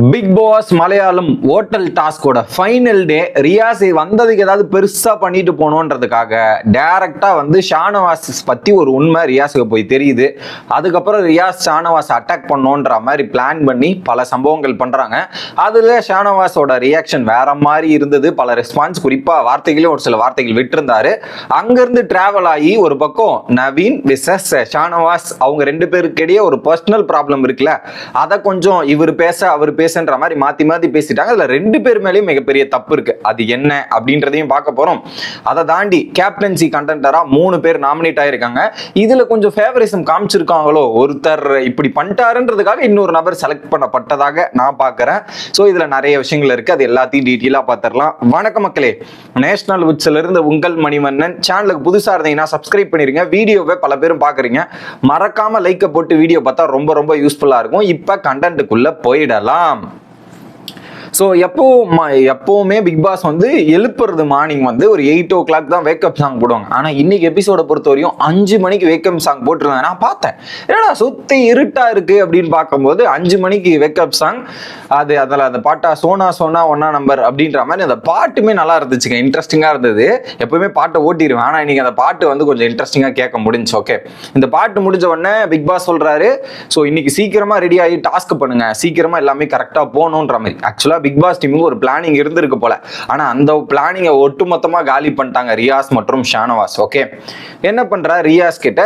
Big pass Malayalam hotel டாஸ்கோட final day Riyas வந்ததுக்கு ஏதாவது பெருசா பண்ணிட்டு போகணுன்றதுக்காக டைரக்டா வந்து ஷானவாஸ் பத்தி ஒரு உண்மை ரியாஸுக்கு போய் தெரியுது. அதுக்கப்புறம் ரியாஸ் ஷானவாஸ் அட்டாக் பண்ணோன்ற மாதிரி பிளான் பண்ணி பல சம்பவங்கள் பண்றாங்க. அதுல ஷானவாஸோட ரியாக்ஷன் வேற மாதிரி இருந்தது. பல ரெஸ்பான்ஸ் குறிப்பா வார்த்தைகளையும் ஒரு சில வார்த்தைகள் விட்டுருந்தாரு. அங்கிருந்து டிராவல் ஆகி ஒரு பக்கம் நவீன் விசஸ் ஷானவாஸ் அவங்க ரெண்டு பேருக்கிடையே ஒரு பர்சனல் ப்ராப்ளம் இருக்குல்ல. அதை கொஞ்சம் இவர் பேச அவர் பேசுன்ற மாதிரி மாத்தி மாத்தி பேசிட்டாங்க. அதுல ரெண்டு பேர் மேலேயும் மிகப்பெரிய தப்பு இருக்கு. அது என்ன அப்படின்றதையும் பார்க்க போறோம். அதை தாண்டி கேப்டன்சி கண்டென்டரா மூணு பேர் நாமினேட் ஆயிருக்காங்க. இதுல கொஞ்சம் ஃபேவரிசம் காமிச்சிருக்காங்களோ? ஒருத்தர் இப்படி பண்ணிட்டாருன்றதுக்காக இன்னொரு நபர் செலக்ட் பண்ணப்பட்டதாக நான் பார்க்குறேன். ஸோ இதுல நிறைய விஷயங்கள் இருக்கு. அது எல்லாத்தையும் டீட்டெயிலாக பார்த்துடலாம். வணக்கம் மக்களே. நேஷனல் உட்ஸ்ல இருந்து உங்கள் மணிவண்ணன். சேனலுக்கு புதுசா இருந்தீங்கன்னா சப்ஸ்கிரைப் பண்ணிருங்க. வீடியோவை பல பேரும் பாக்குறீங்க மறக்காம லைக்கை போட்டு வீடியோ பார்த்தா ரொம்ப ரொம்ப யூஸ்ஃபுல்லா இருக்கும். இப்ப கண்டென்ட்டுக்குள்ள போயிடலாம். come ஸோ எப்போ எப்போவுமே பிக் பாஸ் வந்து எழுப்புறது மார்னிங் வந்து ஒரு எயிட் ஓ கிளாக் தான் வேக்கப் சாங் போடுவாங்க. ஆனால் இன்னைக்கு எபிசோட பொறுத்த வரையும் அஞ்சு மணிக்கு வேக்கப் சாங் போட்டிருந்தாங்க நான் பார்த்தேன். ஏன்னா சுத்தி இருட்டா இருக்கு அப்படின்னு பார்க்கும்போது அஞ்சு மணிக்கு வேக்கப் சாங் அது அதில் அந்த பாட்டா சோனா சோனா ஒன்னா நம்பர் அப்படின்ற மாதிரி அந்த பாட்டுமே நல்லா இருந்துச்சுங்க. இன்ட்ரெஸ்டிங்காக இருந்தது. எப்பவுமே பாட்டை ஓட்டிடுவேன். ஆனால் இன்னைக்கு அந்த பாட்டு வந்து கொஞ்சம் இன்ட்ரெஸ்டிங்காக கேட்க முடிஞ்சு ஓகே இந்த பாட்டு முடிஞ்ச உடனே பிக் பாஸ் சொல்றாரு. ஸோ இன்னைக்கு சீக்கிரமா ரெடி ஆகி டாஸ்க் பண்ணுங்க. சீக்கிரமா எல்லாமே கரெக்டாக போகணுன்ற மாதிரி. ஆக்சுவலாக பிக் பாஸ் டீமுக்கு ஒரு பிளானிங் இருந்திருக்கு போல. ஆனா அந்த பிளானிங்கை ஒட்டுமொத்தமா காலி பண்ணிட்டாங்க ரியாஸ் மற்றும் ஷானவாஸ் ஓகே என்ன பண்றா? ரியாஸ் கிட்ட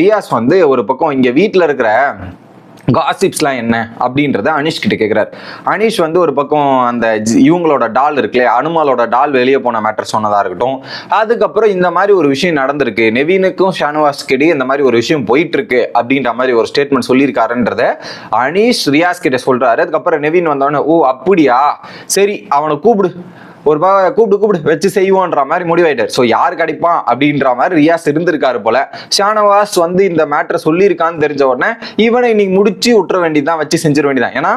ரியாஸ் வந்து ஒரு பக்கம் இங்க வீட்டில் இருக்கிற காசிப்ஸ்லாம் என்ன அப்படின்றத அனிஷ் கிட்ட கேட்குறாரு அனிஷ் வந்து ஒரு பக்கம் அந்த இவங்களோட டால் இருக்குல்ல அனுமாலோட டால் வெளியே போன மேட்டர் சொன்னதாக இருக்கட்டும். அதுக்கப்புறம் இந்த மாதிரி ஒரு விஷயம் நடந்திருக்கு. நெவீனுக்கும் ஷானவாஸ்க்கு இந்த மாதிரி ஒரு விஷயம் போயிட்டு இருக்கு அப்படின்ற மாதிரி ஒரு ஸ்டேட்மெண்ட் சொல்லியிருக்காருன்றத அனீஷ் ரியாஸ் கிட்ட அதுக்கப்புறம் நெவீன் வந்தவொடனே ஓ அப்படியா? சரி அவனை கூப்பிடு. ஒரு பா கூப்பிட்டு கூப்பிட்டு வச்சு செய்வோன்ற மாதிரி முடிவாயிட்டார். ஸோ யார் கிடைப்பான் அப்படின்ற மாதிரி ரியாஸ் இருந்திருக்காரு போல. ஷானவாஸ் வந்து இந்த மேட்டரை சொல்லியிருக்கான்னு தெரிஞ்ச உடனே இவனை இன்னைக்கு முடிச்சு விட்டுற வேண்டியதான் வச்சு செஞ்சிட வேண்டியதான் ஏன்னா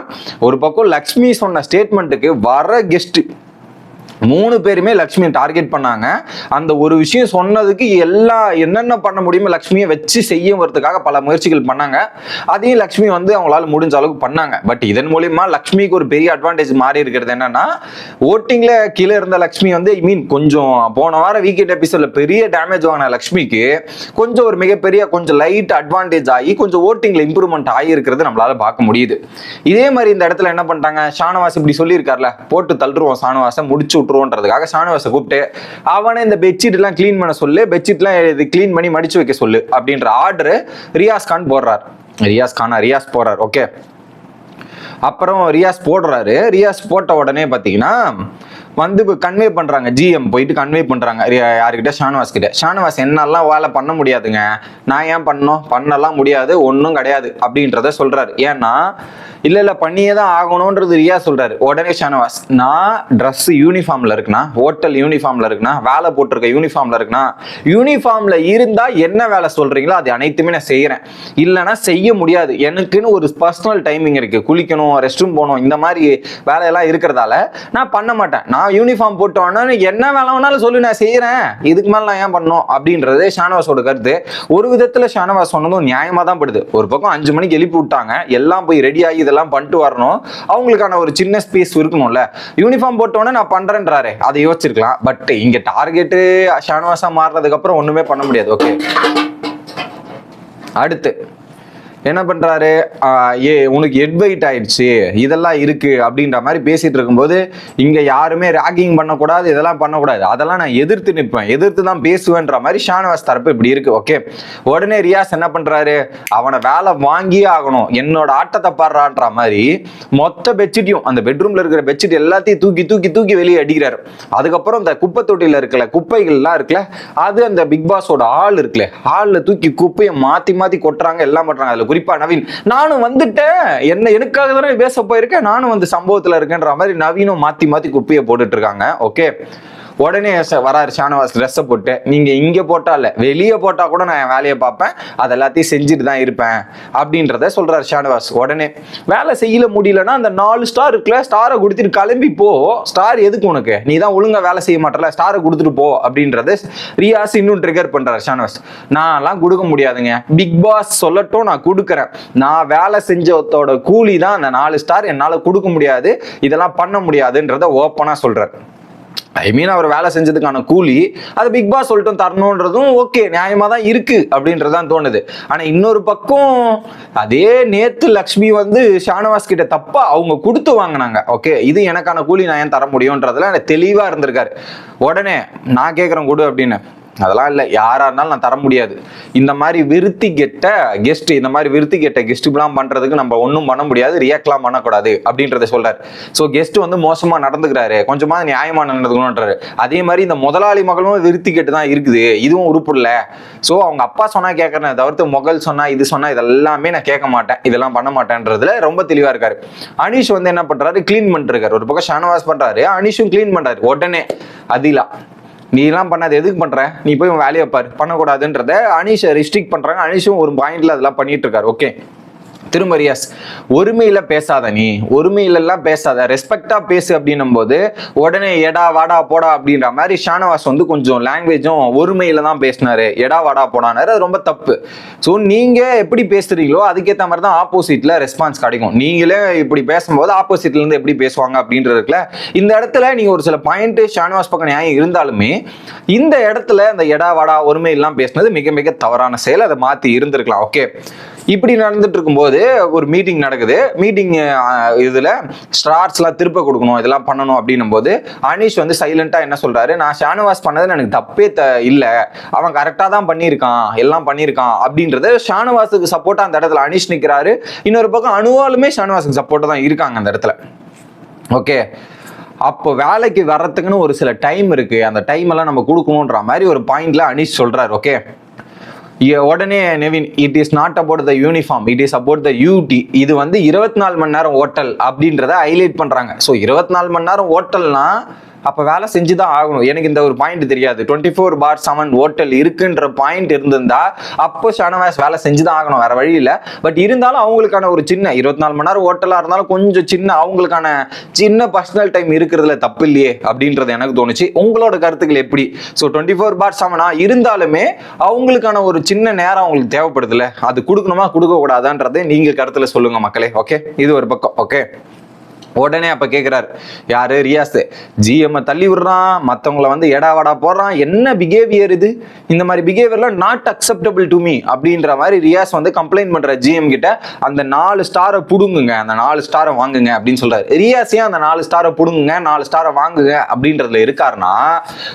ஒரு பக்கம் லக்ஷ்மி சொன்ன ஸ்டேட்மெண்ட்டுக்கு வர கெஸ்ட் மூணு பேருமே லக்ஷ்மியை டார்கெட் பண்ணாங்க. அந்த ஒரு விஷயம் சொன்னதுக்கு எல்லா என்னென்ன பண்ண முடியுமோ லக்ஷ்மியை வச்சு செய்யறதுக்காக பல முயற்சிகள் பண்ணாங்க. அதையும் லக்ஷ்மி வந்து அவங்களால முடிஞ்ச அளவுக்கு பண்ணாங்க. பட் இதன் மூலியமா லக்ஷ்மிக்கு ஒரு பெரிய அட்வான்டேஜ் மாறி இருக்கிறது என்னன்னா ஓட்டிங்ல கீழே இருந்த லக்ஷ்மி வந்து ஐ மீன் கொஞ்சம் போன வாரம் வீக்கெண்ட் எபிசோட்ல பெரிய டேமேஜ் வாங்கின லக்ஷ்மிக்கு கொஞ்சம் ஒரு மிகப்பெரிய கொஞ்சம் லைட் அட்வான்டேஜ் ஆகி கொஞ்சம் ஓட்டிங்ல இம்ப்ரூவ்மெண்ட் ஆகியிருக்கிறது நம்மளால பார்க்க முடியுது. இதே மாதிரி இந்த இடத்துல என்ன பண்ணிட்டாங்க? ஷானவாஸ் இப்படி சொல்லியிருக்கார்ல போட்டு தள்ளுருவோம் ஷானவாசை முடிச்சு விட்டுருவோன்றதுக்காக ஷானவாசை கூப்பிட்டு அவனை இந்த பெட்ஷீட் எல்லாம் க்ளீன் பண்ண சொல்லு பெட்ஷீட்லாம் இது க்ளீன் பண்ணி மடிச்சு வைக்க சொல்லு அப்படின்ற ஆர்டர் ரியாஸ் கான் போடுறார். ரியாஸ் கானா ரியாஸ் போடுறார் ஓகே அப்புறம் ரியாஸ் போடுறாரு. ரியாஸ் போட்ட உடனே பார்த்தீங்கன்னா வந்து கன்வே பண்றாங்க ஜிஎம் போயிட்டு கன்வே பண்றாங்க. யாருக்கிட்ட ஷானவாஸ் கிட்ட. ஷானவாஸ் என்னெல்லாம் வேலை பண்ண முடியாதுங்க. நான் ஏன் பண்ணணும்? பண்ணலாம் முடியாது ஒன்றும் கிடையாது அப்படின்றத சொல்றாரு. ஏன்னா இல்ல இல்ல பண்ணியே தான் ஆகணும்ன்றது ரியா சொல்றாரு. உடனே ஷானவாஸ் நான் ட்ரெஸ் யூனிஃபார்ம்ல இருக்குண்ணா ஹோட்டல் யூனிஃபார்ம்ல இருக்குண்ணா வேலை போட்டிருக்க யூனிஃபார்ம்ல இருக்குண்ணா யூனிஃபார்ம்ல இருந்தா என்ன வேலை சொல்றீங்களோ அது அனைத்துமே நான் செய்யறேன். இல்லைன்னா செய்ய முடியாது. எனக்குன்னு ஒரு பர்சனல் டைமிங் இருக்கு. குளிக்கணும் ரெஸ்ட் ரூம் போகணும் இந்த மாதிரி வேலையெல்லாம் இருக்கிறதால நான் பண்ண மாட்டேன். நான் யூனிஃபார்ம் போட்டோன்னா என்ன வேலை வேணாலும் சொல்லு நான் செய்கிறேன் இதுக்கு மேலே நான் ஏன் பண்ணணும்? அப்படின்றது ஷானவாஸோட கருத்து. ஒரு விதத்தில் ஷானவாஸ் சொன்னதும் நியாயமாக தான் படுது. ஒரு பக்கம் அஞ்சு மணிக்கு எழுப்பி விட்டாங்க எல்லாம் போய் ரெடி ஆகி இதெல்லாம் பண்ணிட்டு வரணும். அவங்களுக்கான ஒரு சின்ன ஸ்பேஸ் இருக்கணும்ல யூனிஃபார்ம் போட்டோன்னே நான் பண்ணுறேன்றாரு அதை யோசிச்சிருக்கலாம். பட் இங்கே டார்கெட்டு ஷானவாஸாக மாறுறதுக்கப்புறம் ஒன்றுமே பண்ண முடியாது. ஓகே அடுத்து. என்ன பண்ணுறாரு ஏ உனக்கு எட்வைட் ஆயிடுச்சு. இதெல்லாம் இருக்குது அப்படின்ற மாதிரி பேசிகிட்டு இருக்கும்போது இங்கே யாருமே ராகிங் பண்ணக்கூடாது இதெல்லாம் பண்ணக்கூடாது. அதெல்லாம் நான் எதிர்த்து நிற்பேன். எதிர்த்து தான் பேசுவேன்ற மாதிரி ஷானவாஸ் தரப்பு இப்படி இருக்கு. ஓகே உடனே ரியாஸ் என்ன பண்ணுறாரு அவனை வேலை வாங்கியே ஆகணும். என்னோட ஆட்டத்தை பாடுறான்ற மாதிரி மொத்த பெட்ஷீட்டையும் அந்த பெட்ரூமில் இருக்கிற பெட்ஷீட் எல்லாத்தையும் தூக்கி தூக்கி தூக்கி வெளியே அடிக்கிறாரு. அதுக்கப்புறம் இந்த குப்பை தொட்டியில் இருக்கல குப்பைகள்லாம் இருக்குல்ல அது அந்த பிக் பாஸோட ஆள் இருக்குல்ல ஆளில் தூக்கி குப்பையை மாற்றி மாற்றி கொட்டுறாங்க எல்லாம் பண்ணுறாங்க அதில் குறிப்பா நவீன் நானும் வந்துட்டேன். என்ன எனக்காக தானே பேச போயிருக்கேன். நானும் வந்து சம்பவத்துல இருக்கேன்ற மாதிரி நவீனும் மாத்தி மாத்தி குப்பையை போட்டுட்டு இருக்காங்க. ஓகே உடனே வராரு ஷானவாஸ் ட்ரெஸ்ஸை போட்டு நீங்கள் இங்கே போட்டா இல்லை வெளியே போட்டால் கூட நான் என் வேலையை பார்ப்பேன் அது எல்லாத்தையும் செஞ்சுட்டு தான் இருப்பேன் அப்படின்றத சொல்கிறார் ஷானவாஸ். உடனே வேலை செய்யல முடியலன்னா அந்த நாலு ஸ்டார் இருக்குல்ல ஸ்டாரை கொடுத்துட்டு கிளம்பி போ. ஸ்டார் எதுக்கு உனக்கு? நீ தான் ஒழுங்காக வேலை செய்ய மாட்டல ஸ்டாரை கொடுத்துட்டு போ அப்படின்றத ரியாஸ் இன்னும் ட்ரிகர் பண்ணுறாரு ஷானவாஸ். நான்லாம் கொடுக்க முடியாதுங்க. பிக் பாஸ் சொல்லட்டும் நான் கொடுக்குறேன். நான் வேலை செஞ்சத்தோட கூலி தான் அந்த நாலு ஸ்டார் என்னால் கொடுக்க முடியாது இதெல்லாம் பண்ண முடியாதுன்றத ஓப்பனாக சொல்கிறார் ஐ மீன் அவர் வேலை செஞ்சதுக்கான கூலி அது பிக் பாஸ் சொல்லிட்டு தரணுன்றதும் ஓகே நியாயமா தான் இருக்கு அப்படின்றது தான் தோணுது. ஆனா இன்னொரு பக்கம் அதே நேத்து லக்ஷ்மி வந்து ஷானவாஸ் கிட்ட தப்பா அவங்க கொடுத்து வாங்கினாங்க. ஓகே இது எனக்கான கூலி நான் ஏன் தர முடியும்ன்றதுல எனக்கு தெளிவா இருந்திருக்காரு. உடனே நான் கேட்குறேன் கொடு அப்படின்னு. அதெல்லாம் இல்லை. யாரா இருந்தாலும் நான் தர முடியாது. இந்த மாதிரி விருத்தி கெட்ட கெஸ்ட் இந்த மாதிரி விருத்தி கெட்ட கெஸ்ட்லாம் பண்றதுக்கு நம்ம ஒன்றும் பண்ண முடியாது. ரியாக்ட்லாம் பண்ணக்கூடாது அப்படின்றத சொல்றாரு. ஸோ கெஸ்ட் வந்து மோசமா நடந்துக்கிறாரு. கொஞ்சமா நியாயமா நடந்துக்கணுன்றாரு அதே மாதிரி இந்த முதலாளி மகளும் விருத்தி கெட்டு தான் இருக்குது. இதுவும் உறுப்பு இல்லை. ஸோ அவங்க அப்பா சொன்னா கேட்கறேன் தவிர்த்து முகல் சொன்னா இது சொன்னா இதெல்லாமே நான் கேட்க மாட்டேன். இதெல்லாம் பண்ண மாட்டேன்றதுல ரொம்ப தெளிவா இருக்காரு. அனீஷ் வந்து என்ன பண்றாரு? க்ளீன் பண்ணிருக்காரு ஒரு பக்கம் ஷானவாஸ் பண்றாரு. அனீஷும் க்ளீன் பண்றாரு. உடனே அதிலா. நீ எல்லாம் பண்ணாத எதுக்கு பண்ற? நீ போய் உன் வேலையை பாரு. பண்ணக்கூடாதுன்றத அனீஷை ரிஸ்ட்ரிக்ட் பண்றாங்க. அனீஷும் ஒரு பாயிண்ட்ல அதெல்லாம் பண்ணிட்டு இருக்காரு. ஓகே திரும்ப ஒருமையில் பேசாத நீ ஒருமையிலெல்லாம் பேசாத. ரெஸ்பெக்டாக பேசு அப்படின்னும் போது உடனே எடா வாடா போடா அப்படின்ற மாதிரி ஷானவாஸ் வந்து கொஞ்சம் லாங்குவேஜும் ஒருமையில் தான் பேசினாரு. எடா வாடா போடானாரு. அது ரொம்ப தப்பு. ஸோ நீங்கள் எப்படி பேசுகிறீங்களோ அதுக்கேற்ற மாதிரி தான் ஆப்போசிட்டில் ரெஸ்பான்ஸ் கிடைக்கும். நீங்களே இப்படி பேசும்போது ஆப்போசிட்லேருந்து எப்படி பேசுவாங்க அப்படின்றதுல இந்த இடத்துல நீங்கள் ஒரு சில பாயிண்ட்டு ஷானவாஸ் பக்கம் நியாயம் இருந்தாலுமே இந்த இடத்துல அந்த எடா வாடா ஒருமையெல்லாம் பேசினது பேசுனது மிக மிக தவறான செயல். அதை மாற்றி இருந்திருக்கலாம். ஓகே இப்படி நடந்துட்டு இருக்கும்போது ஒரு மீட்டிங் நடக்குது. மீட்டிங் இதுல ஸ்டார்ஸ்லாம் திருப்ப கொடுக்கணும் இதெல்லாம் பண்ணணும் அப்படின்னும் போது அனீஷ் வந்து சைலண்டா என்ன சொல்றாரு? நான் ஷானவாஸ் பண்ணது எனக்கு தப்பே த இல்ல. அவன் கரெக்டா தான் பண்ணியிருக்கான். எல்லாம் பண்ணியிருக்கான். அப்படின்றது ஷானவாஸுக்கு சப்போர்ட்டா அந்த இடத்துல அனீஷ் நிக்கிறாரு. இன்னொரு பக்கம் அணுவாலுமே ஷானவாஸுக்கு சப்போர்ட்டா தான் இருக்காங்க அந்த இடத்துல. ஓகே அப்போ வேலைக்கு வர்றதுக்குன்னு ஒரு சில டைம் இருக்கு. அந்த டைம் எல்லாம் நம்ம கொடுக்கணுன்ற மாதிரி ஒரு பாயிண்ட்ல அனீஷ் சொல்றாரு. ஓகே உடனே Nevin it is not about the uniform it is about the யூடி இது வந்து இருபத்தி நாலு மணி நேரம் ஓட்டல் அப்படின்றத ஹைலைட் பண்றாங்க. ஸோ இருபத்தி நாலு மணி நேரம் ஓட்டல்னா அப்போ வேலை செஞ்சு தான் ஆகணும். எனக்கு இந்த ஒரு பாயிண்ட் தெரியாது. Twenty four by seven hotel இருக்குன்ற பாயிண்ட் இருந்திருந்தா அப்போ ஷானவாஸ் வேலை செஞ்சு தான் ஆகணும். வேற வழியில் பட் இருந்தாலும் அவங்களுக்கான ஒரு சின்ன இருபத்தி நாலு மணி நேரம் ஹோட்டலாக இருந்தாலும் கொஞ்சம் சின்ன அவங்களுக்கான சின்ன பர்சனல் டைம் இருக்கிறதுல தப்பு இல்லையே அப்படின்றது எனக்கு தோணுச்சு. உங்களோட கருத்துக்கள் எப்படி? ஸோ டுவெண்ட்டி ஃபோர் பார் செவனா இருந்தாலுமே அவங்களுக்கான ஒரு சின்ன நேரம் அவங்களுக்கு தேவைப்படுதுல்ல. அது கொடுக்கணுமா கொடுக்க கூடாதான்றதை கருத்தில் சொல்லுங்கள் சொல்லுங்க மக்களே. ஓகே இது ஒரு பக்கம். ஓகே உடனே அப்ப கேக்குறாரு யாரு? ரியாஸ். ஜிஎம் தள்ளி விடுறான். மத்தவங்கள வந்து எடா வடா போடுறான். என்ன பிஹேவியர் இது? இந்த மாதிரி பிஹேவியர்லாம் நாட் அக்செப்டபிள் டு மீ அப்படின்ற மாதிரி ரியாஸ் வந்து கம்ப்ளைண்ட் பண்ற ஜிஎம் கிட்ட. அந்த நாலு ஸ்டாரை புடுங்குங்க. அந்த நாலு ஸ்டாரை வாங்குங்க. அப்படின்னு சொல்றாரு. ரியாஸையும் அந்த நாலு ஸ்டாரை புடுங்குங்க? நாலு ஸ்டாரை வாங்குங்க அப்படின்றதுல இருக்காருன்னா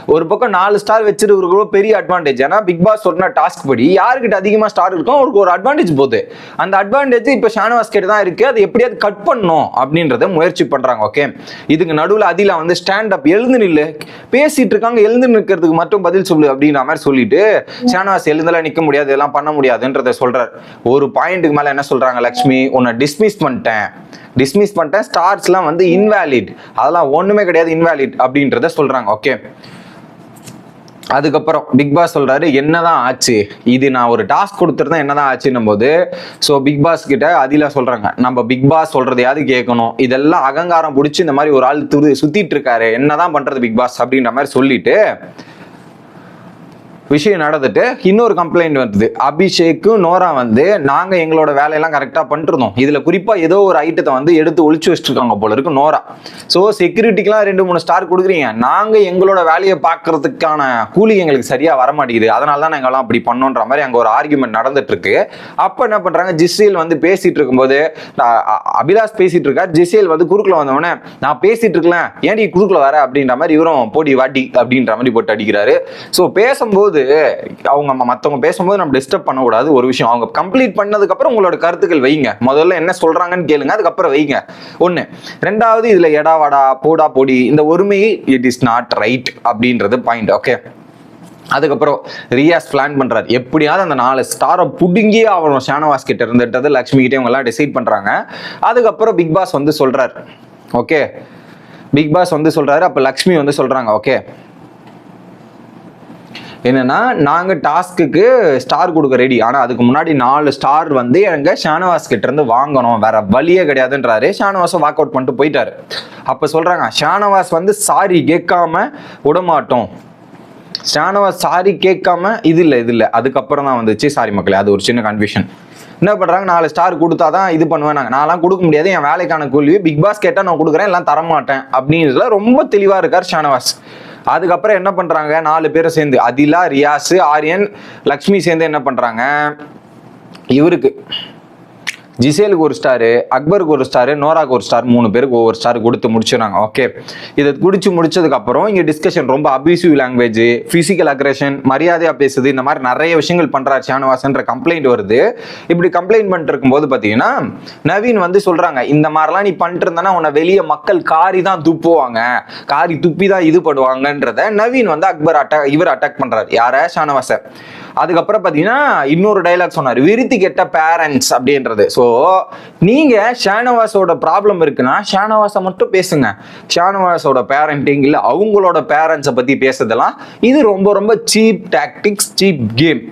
ஒரு பக்கம் நாலு ஸ்டார் வச்சிருக்கிறவங்களும் பெரிய அட்வான்டேஜ் ஏன்னா பிக் பாஸ் சொன்ன டாஸ்க் படி யாருக்கிட்ட அதிகமா ஸ்டார் இருக்கோ அவருக்கு ஒரு அட்வான்டேஜ் போகுது. அந்த அட்வான்டேஜ் இப்ப ஷானவாஸ் கிட்ட தான் இருக்கு. அது எப்படியாவது கட் பண்ணணும் அப்படின்றத முயற்சி பண்றாங்க ஓகே இதுக்கு நடுவில் அதிலா வந்து ஸ்டாண்ட் அப் எழுந்து நில்லு. பேசிட்டு இருக்காங்க எழுந்து நிற்கிறதுக்கு மட்டும் பதில் சொல்லு அப்படின்ற மாதிரி சொல்லிட்டு ஷானவாஸ் எழுந்தெல்லாம் நிற்க முடியாது இதெல்லாம் பண்ண முடியாதுன்றத சொல்றாரு. ஒரு பாயிண்ட்டுக்கு மேல என்ன சொல்றாங்க லக்ஷ்மி? உன்னை டிஸ்மிஸ் பண்ணிட்டேன். டிஸ்மிஸ் பண்ணிட்டேன் ஸ்டார்ஸ்லாம் வந்து இன்வேலிட் அதெல்லாம் ஒண்ணுமே கிடையாது இன்வேலிட் அப்படின்றத சொல்றாங்க ஓகே அதுக்கப்புறம் பிக் பாஸ் சொல்றாரு என்னதான் ஆச்சு? இது நான் ஒரு டாஸ்க் கொடுத்துருந்தேன் என்னதான் ஆச்சுன்னும் போது ஸோ பிக் பாஸ் கிட்ட அதில சொல்றாங்க நம்ம பிக் பாஸ் சொல்றதையாவது கேட்கணும். இதெல்லாம் அகங்காரம் பிடிச்சி இந்த மாதிரி ஒரு ஆள் துரு சுத்திட்டு இருக்காரு. என்னதான் பண்றது பிக் பாஸ் அப்படின்ற மாதிரி சொல்லிட்டு விஷயம் நடந்துட்டு இன்னொரு கம்ப்ளைண்ட் வந்தது. அபிஷேக்கும் நோரா வந்து நாங்க எங்களோட வேலையெல்லாம் கரெக்டா பண்ணிருந்தோம் இதில் இதுல குறிப்பா ஏதோ ஒரு ஐட்டத்தை வந்து எடுத்து ஒழிச்சு வச்சிருக்காங்க போல இருக்கு நோரா. ஸோ செக்யூரிட்டிக்கெல்லாம் ரெண்டு மூணு ஸ்டார் கொடுக்குறீங்க. நாங்க எங்களோட வேலையை பார்க்கறதுக்கான கூலி எங்களுக்கு சரியா வர மாட்டேங்குது அதனால தான் நாங்கெல்லாம் அப்படி பண்ணோன்ற மாதிரி அங்க ஒரு ஆர்குமெண்ட் நடந்துட்டு இருக்கு அப்ப என்ன பண்றாங்க ஜிஸ்ரேல் வந்து பேசிட்டு இருக்கும்போது அ- அபிலாஷ் பேசிட்டு இருக்கார். ஜிசேல் வந்து குறுக்குல வந்தவொடனே நான் பேசிட்டு இருக்கலாம் ஏன்டி குறுக்குல வர? அப்படின்ற மாதிரி இவரும் போடி வாட்டி அப்படின்ற மாதிரி போட்டு அடிக்கிறாரு. ஸோ பேசும்போது அவங்க ம- மத்தவங்க பேசும்போது நம்ம டிஸ்டர்ப் பண்ணக்கூடாது. ஒரு விஷயம் அவங்க கம்ப்ளீட் பண்ணதுக்கு அப்புறம் உங்களோட கருத்துக்கள் வைங்க. முதல்ல என்ன சொல்றாங்கன்னு கேளுங்க. அதுக்கப்புறம் வைங்க. ஒண்ணு. ரெண்டாவது இதுல எடா வாடா போடா பொடி இந்த ஒருமை இட் இஸ் நாட் ரைட் அப்படின்றது பாயிண்ட் ஓகே அதுக்கப்புறம் ரியாஸ் பிளான் பண்றாரு. எப்படியாவது அந்த நாலு ஸ்டாரை புடுங்கியே அவனும் ஷானவாஸ் கிட்ட இருந்துட்டது லக்ஷ்மி கிட்டே இவங்க எல்லாம் டிசைட் பண்றாங்க. அதுக்கப்புறம் பிக் பாஸ் வந்து சொல்றாரு. ஓகே பிக் பாஸ் வந்து சொல்றாரு. அப்ப லக்ஷ்மி வந்து சொல்றாங்க ஓகே என்னன்னா நாங்க டாஸ்க்குக்கு ஸ்டார் கொடுக்க ரெடி ஆனா அதுக்கு முன்னாடி நாலு ஸ்டார் வந்து எங்க ஷானவாஸ் கிட்ட இருந்து வாங்கணும். வேற வழியே கிடையாதுன்றாரு. ஷானவாஸும் வாக் அவுட் பண்ணிட்டு போயிட்டாரு. அப்ப சொல்றாங்க ஷானவாஸ் வந்து சாரி கேட்காம விடமாட்டோம். ஷானவாஸ் சாரி கேட்காம இது இல்லை இது இல்லை. அதுக்கப்புறம் தான் வந்துச்சு. சாரி மக்களே அது ஒரு சின்ன கன்ஃபியூஷன் என்ன பண்ணுறாங்க நாலு ஸ்டார் கொடுத்தா தான் இது பண்ணுவேன் நாங்கள் நான்லாம் கொடுக்க முடியாது. என் வேலைக்கான கூலி பிக் பாஸ் கேட்டால் நான் கொடுக்குறேன் எல்லாம் தரமாட்டேன். அப்படின்றதுல ரொம்ப தெளிவாக இருக்கார் ஷானவாஸ். அதுக்கப்புறம் என்ன பண்றாங்க? நாலு பேரை சேர்ந்து அதிலா ரியாஸ் ஆரியன் லக்ஷ்மி சேர்ந்து என்ன பண்றாங்க? இவருக்கு ஜிசேலுக்கு ஒரு ஸ்டாரு அக்பருக்கு ஒரு ஸ்டாரு நோராக்கு ஒரு ஸ்டார் மூணு பேருக்கு ஒவ்வொரு ஸ்டார் கொடுத்து முடிச்சிடறாங்க ஓகே இதை குடிச்சு முடிச்சதுக்கப்புறம் இங்கே டிஸ்கஷன் ரொம்ப அபியூசிவ் லாங்குவேஜ் ஃபிசிக்கல் அக்ரேஷன் மரியாதையாக பேசுது இந்த மாதிரி நிறைய விஷயங்கள் பண்ணுறாரு ஷானவாசன்ற கம்ப்ளைண்ட் வருது. இப்படி கம்ப்ளைண்ட் பண்ணிட்டு இருக்கும்போது பார்த்தீங்கன்னா நவீன் வந்து சொல்கிறாங்க இந்த மாதிரிலாம் நீ பண்ணிட்டு இருந்தானா உன்னை வெளியே மக்கள் காரி தான் துப்புவாங்க. காரி துப்பி தான் இது பண்ணுவாங்கன்றத நவீன் வந்து அக்பர் அட்டாக் இவர் அட்டாக் பண்ணுறாரு யார? ஷானவாச. அதுக்கப்புறம் பார்த்தீங்கன்னா இன்னொரு டைலாக் சொன்னார் விருத்தி கெட்ட பேரண்ட்ஸ் அப்படின்றது. ஸோ நீங்கள் ஷானவாஸோட ப்ராப்ளம் இருக்குன்னா ஷானவாஸை மட்டும் பேசுங்க. ஷானவாஸோட பேரண்டிங் இல்லை அவங்களோட பேரண்ட்ஸை பற்றி பேசுறதெல்லாம் இது ரொம்ப ரொம்ப cheap tactics cheap game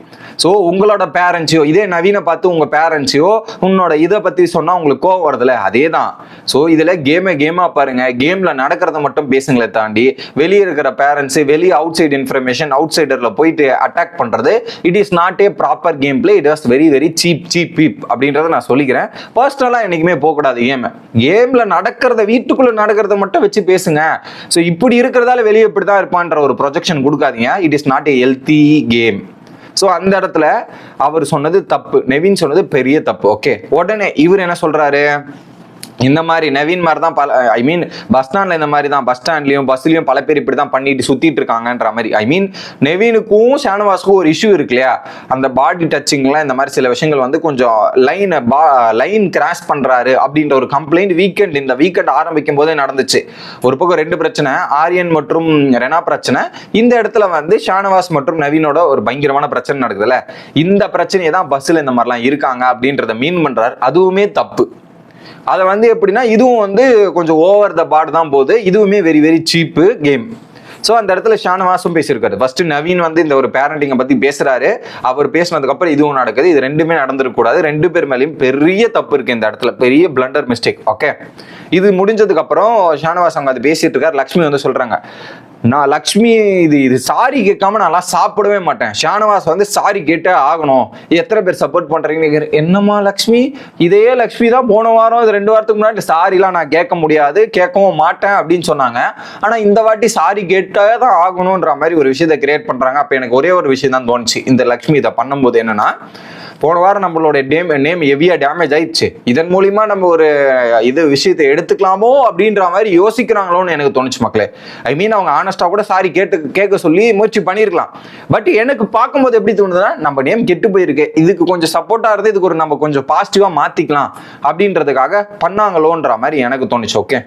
so உங்களோட பேரண்ட்ஸையோ இதே நவீனை பார்த்து உங்கள் பேரண்ட்ஸையோ உன்னோட இதை பற்றி சொன்னால் உங்களுக்கு கோவம் வருதுல அதே தான் ஸோ இதில் கேமை கேமாக பாருங்கள் கேமில் நடக்கிறத மட்டும் பேசுங்களே தாண்டி வெளியே இருக்கிற பேரண்ட்ஸு வெளியே அவுட் சைடு இன்ஃபர்மேஷன் அவுட் சைடரில் போயிட்டு அட்டாக் பண்ணுறது it is not a proper game play it was very very cheap cheap beep அப்படின்றத நான் சொல்லிக்கிறேன். பர்சனலாக என்றைக்குமே போகக்கூடாது கேமை கேமில் நடக்கிறத வீட்டுக்குள்ளே நடக்கிறத மட்டும் வச்சு பேசுங்க. ஸோ இப்படி இருக்கிறதால வெளியே இப்படி தான் இருப்பான்ற ஒரு ப்ரொஜெக்ஷன் கொடுக்காதீங்க. It is not a healthy game so அந்த இடத்துல அவர் சொன்னது தப்பு. நெவின் சொன்னது பெரிய தப்பு. ஓகே உடனே இவர் என்ன சொல்றாரு? இந்த மாதிரி நவீன் மாதிரி தான் பல ஐ மீன் பஸ் ஸ்டாண்ட்ல இந்த மாதிரி தான் பஸ் ஸ்டாண்ட்லயும் பஸ்லயும் பல பேர் இப்படி தான் பண்ணிட்டு சுத்திட்டு இருக்காங்கன்ற மாதிரி. ஐ மீன் நவீனுக்கும் ஷானவாஸ்க்கும் ஒரு இஷ்யூ இருக்கு இல்லையா? அந்த பாடி டச்சிங்லாம் இந்த மாதிரி சில விஷயங்கள் வந்து கொஞ்சம் லைனை பா லைன் கிராஷ் பண்றாரு அப்படின்ற ஒரு கம்ப்ளைண்ட் வீக்கெண்ட் இந்த வீக்கெண்ட் ஆரம்பிக்கும் போதே நடந்துச்சு. ஒரு பக்கம் ரெண்டு பிரச்சனை ஆரியன் மற்றும் ரெனா பிரச்சனை. இந்த இடத்துல வந்து ஷானவாஸ் மற்றும் நவீனோட ஒரு பயங்கரமான பிரச்சனை நடக்குதுல்ல. இந்த பிரச்சனையை தான் பஸ்ஸில் இந்த மாதிரிலாம் இருக்காங்க அப்படின்றத மீன் பண்றாரு. அதுவுமே தப்பு. அதை வந்து எப்படின்னா இதுவும் வந்து கொஞ்சம் ஓவர் த பாட் தான் போகுது. இதுவுமே very very cheap game so அந்த இடத்துல ஷானவாசும் பேசியிருக்காரு. ஃபர்ஸ்ட் நவீன் வந்து இந்த ஒரு பேரண்டிங்கை பற்றி பேசுறாரு. அவர் பேசினதுக்கப்புறம் இதுவும் நடக்குது. இது ரெண்டுமே நடந்துருக்கக்கூடாது ரெண்டு பேர் மேலேயும் பெரிய தப்பு இருக்கு இந்த இடத்துல. பெரிய பிளண்டர் மிஸ்டேக் ஓகே இது முடிஞ்சதுக்கப்புறம் ஷானவாஸ் அவங்க அது பேசிட்டு இருக்காரு. லக்ஷ்மி வந்து சொல்றாங்க நான் லக்ஷ்மி இது இது சாரி கேட்காம நான்லாம் சாப்பிடவே மாட்டேன். ஷானவாஸ் வந்து சாரி கேட்டே ஆகணும். எத்தனை பேர் சப்போர்ட் பண்றீங்கன்னு என்னம்மா லக்ஷ்மி? இதே லக்ஷ்மி தான் போன வாரம் இது ரெண்டு வாரத்துக்கு முன்னாடி சாரிலாம் நான் கேட்க முடியாது கேட்கவும் மாட்டேன் அப்படின்னு சொன்னாங்க. ஆனா இந்த வாட்டி சாரி கேட்டே தான் ஆகணுன்ற மாதிரி ஒரு விஷயத்தை கிரியேட் பண்றாங்க. அப்ப எனக்கு ஒரே ஒரு விஷயம் தான் தோணுச்சு. இந்த லக்ஷ்மி இதை பண்ணும்போது என்னன்னா போன வாரம் நம்மளோட நேம் நேம் ஹெவியா டேமேஜ் ஆயிடுச்சு. இதன் மூலியமா நம்ம ஒரு இது விஷயத்தை எடுத்துக்கலாமோ அப்படின்ற மாதிரி யோசிக்கிறாங்களோன்னு எனக்கு தோணுச்சு மக்களே. ஐ மீன் அவங்க ஆன ஆனஸ்டா கூட சாரி கேட்டு கேட்க சொல்லி முயற்சி பண்ணியிருக்கலாம். பட் எனக்கு பார்க்கும்போது எப்படி தோணுதுன்னா நம்ம நேம் கெட்டு போயிருக்கு. இதுக்கு கொஞ்சம் சப்போர்ட்டா இருந்து இதுக்கு ஒரு நம்ம கொஞ்சம் பாசிட்டிவா மாத்திக்கலாம் அப்படின்றதுக்காக பண்ணாங்களோன்ற மாதிரி எனக்கு தோணுச்சு ஓகே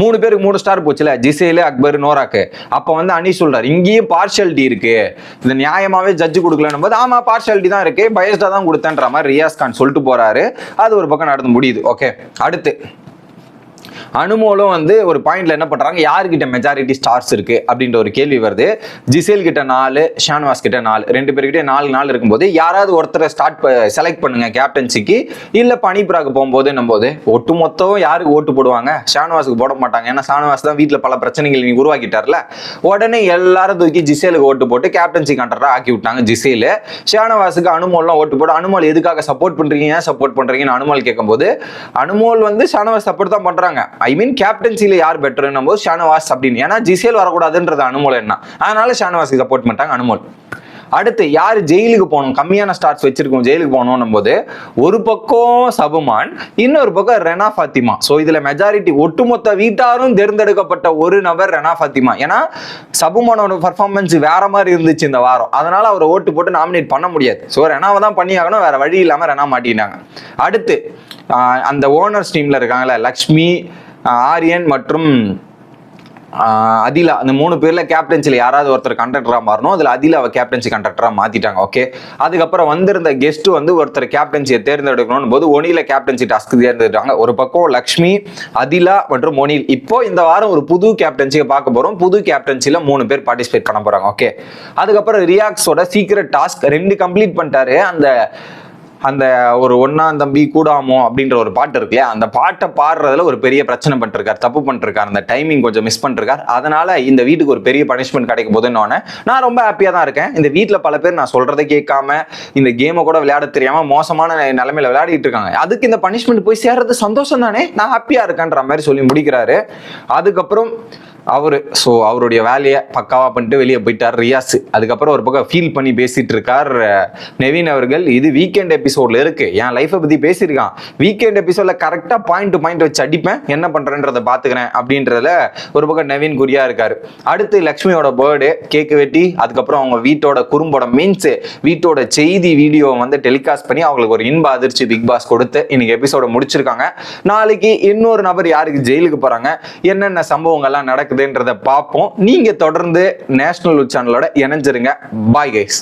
மூணு பேருக்கு மூணு ஸ்டார் போச்சுல ஜிசேலு அக்பர் நோராக்கு. அப்போ வந்து அனி சொல்றாரு இங்கேயும் பார்ஷியாலிட்டி இருக்கு. இது நியாயமாவே ஜட்ஜு கொடுக்கலன்னு போது ஆமா பார்ஷியாலிட்டி தான் இருக்கு. பயஸ்டா தான் கொடுத்தேன்ற மாதிரி ரியாஸ் கான் சொல்லிட்டு போறாரு. அது ஒரு பக்கம் நடந்து முடியுது ஓகே அடுத்து அனுமோலும் வந்து ஒரு பாயிண்ட்ல என்ன பண்றாங்க? யாருக்கிட்ட மெஜாரிட்டி ஸ்டார்ஸ் இருக்கு? அப்படின்ற ஒரு கேள்வி வருது. ஜிசேல் கிட்ட நாலு ஷான்வாஸ் கிட்ட நாலு. ரெண்டு பேர்கிட்ட நாலு நாள் இருக்கும்போது யாராவது ஒருத்தரை ஸ்டார்ட் செலக்ட் பண்ணுங்க கேப்டன்சிக்கு இல்ல பனிப்ராக்கு போகும்போது போது ஒட்டு மொத்தம் யாருக்கு ஓட்டு போடுவாங்க? ஷானவாஸுக்கு போட மாட்டாங்க. ஏன்னா ஷானவாஸ் தான் வீட்டுல பல பிரச்சனைகள் நீ உருவாக்கிட்டார்ல. உடனே எல்லாரும் தூக்கி ஜிசேலுக்கு ஓட்டு போட்டு கேப்டன்சி கண்டரா ஆக்கி விட்டாங்க ஜிசேலு. ஷானவாஸுக்கு அனுமோல்லாம் ஓட்டு போட்டு அனுமோல் எதுக்காக சப்போர்ட் பண்றீங்க? சப்போர்ட் பண்றீங்கன்னு அனுமோல் கேட்கும்போது அனுமோல் வந்து ஷானவாஸ் சப்போர்ட் தான் பண்றாங்க. ஐ மீன் கேப்டன்சியில் யார் பெட்டர்னும் போது ஷானவாஸ் அப்படின்னு. ஏன்னா ஜிசேல் வரக்கூடாதுன்றது அனுமோல் என்ன? அதனால ஷானவாஸுக்கு சப்போர்ட் பண்ணிட்டாங்க அனுமோல். அடுத்து யார் ஜெயிலுக்கு போகணும்? கம்மியான ஸ்டார்ஸ் வச்சிருக்கோம் ஜெயிலுக்கு போகணும் போது ஒரு பக்கம் சபுமான் இன்னொரு பக்கம் ரெனா ஃபாத்திமா. ஸோ இதில் மெஜாரிட்டி ஒட்டுமொத்த வீட்டாரும் தேர்ந்தெடுக்கப்பட்ட ஒரு நபர் ரெனா ஃபாத்திமா. ஏன்னா சபுமானோட பர்ஃபார்மன்ஸ் வேற மாதிரி இருந்துச்சு இந்த வாரம். அதனால அவரை ஓட்டு போட்டு நாமினேட் பண்ண முடியாது. ஸோ ரெனாவை தான் பண்ணி ஆகணும் வேற வழி இல்லாமல் ரெனா மாட்டினாங்க அடுத்து அந்த ஓனர்ஸ் டீம்ல இருக்காங்களே லக்ஷ்மி ஆரியன் மற்றும் அதிலா அந்த மூணு பேரில் கேப்டன்சியில் யாராவது ஒருத்தர் கண்டக்டராக மாறணும் அதில் அிலாவை கேப்டன்சி கண்டக்டராக மாற்றிட்டாங்க ஓகே அதுக்கப்புறம் வந்திருந்த கெஸ்ட் வந்து ஒருத்தர் கேப்டன்சியை தேர்ந்தெடுக்கணும் போது ஒனியில் கேப்டன்சி டாஸ்க் தேர்ந்தெடுத்தாங்க ஒரு பக்கம் லக்ஷ்மி அதிலா மற்றும் ஒனில். இப்போ இந்த வாரம் ஒரு புது கேப்டன்சியை பார்க்க போகிறோம் புது கேப்டன்சியில் மூணு பேர் பார்ட்டிசிபேட் பண்ண போகிறாங்க ஓகே அதுக்கப்புறம் ரியாக்ஸோட சீக்கிரட் டாஸ்க் ரெண்டு கம்ப்ளீட் பண்ணிட்டாரு. அந்த அந்த ஒரு ஒன்னாம் தம்பி கூடாமோ அப்படின்ற ஒரு பாட்டு இருக்கு அந்த பாட்டை பாடுறதுல ஒரு பெரிய பிரச்சனை பண்ணிருக்காரு தப்பு பண்ணிருக்காரு அந்த டைமிங் கொஞ்சம் மிஸ் பண்ணிருக்காரு அதனால இந்த வீட்டுக்கு ஒரு பெரிய பனிஷ்மெண்ட் கிடைக்க போதுன்னு நான் ரொம்ப ஹாப்பியா தான் இருக்கேன். இந்த வீட்டில் பல பேர் நான் சொல்றதை கேட்காம இந்த கேமை கூட விளையாட தெரியாம மோசமான நிலைமையில விளையாடிட்டு இருக்காங்க. அதுக்கு இந்த பனிஷ்மெண்ட் போய் சேர்றது சந்தோஷம் தானே? நான் ஹாப்பியா இருக்கேன்ற மாதிரி சொல்லி முடிக்கிறாரு. அதுக்கப்புறம் அவர் ஸோ அவருடைய வேலையை பக்காவாக பண்ணிட்டு வெளியே போயிட்டார் ரியாஸ். அதுக்கப்புறம் ஒரு பக்கம் ஃபீல் பண்ணி பேசிட்டு இருக்கார் நெவின் அவர்கள். இது வீக்கெண்ட் எபிசோட்ல இருக்கு. என் லைஃப்பை பற்றி பேசியிருக்கான். வீக்கெண்ட் எபிசோட்ல கரெக்டாக பாயிண்ட் டு பாயிண்ட் வச்சு அடிப்பேன். என்ன பண்ணுறேன்றதை பார்த்துக்கிறேன் அப்படின்றதுல ஒரு பக்கம் நவீன் குறியா இருக்காரு. அடுத்து லக்ஷ்மியோட பேர்டு கேக்கு வெட்டி அதுக்கப்புறம் அவங்க வீட்டோட குறும்போட மீன்ஸ் வீட்டோட செய்தி வீடியோ வந்து டெலிகாஸ்ட் பண்ணி அவங்களுக்கு ஒரு இன்ப அதிர்ச்சி பிக் பாஸ் கொடுத்து இன்னைக்கு எபிசோட முடிச்சிருக்காங்க. நாளைக்கு இன்னொரு நபர் யாருக்கு ஜெயிலுக்கு போறாங்க? என்னென்ன சம்பவங்கள்லாம் நடக்குது? நடக்குதுன்றதை பார்ப்போம். நீங்க தொடர்ந்து நேஷனல் சேனலோட இணைஞ்சிருங்க. Bye guys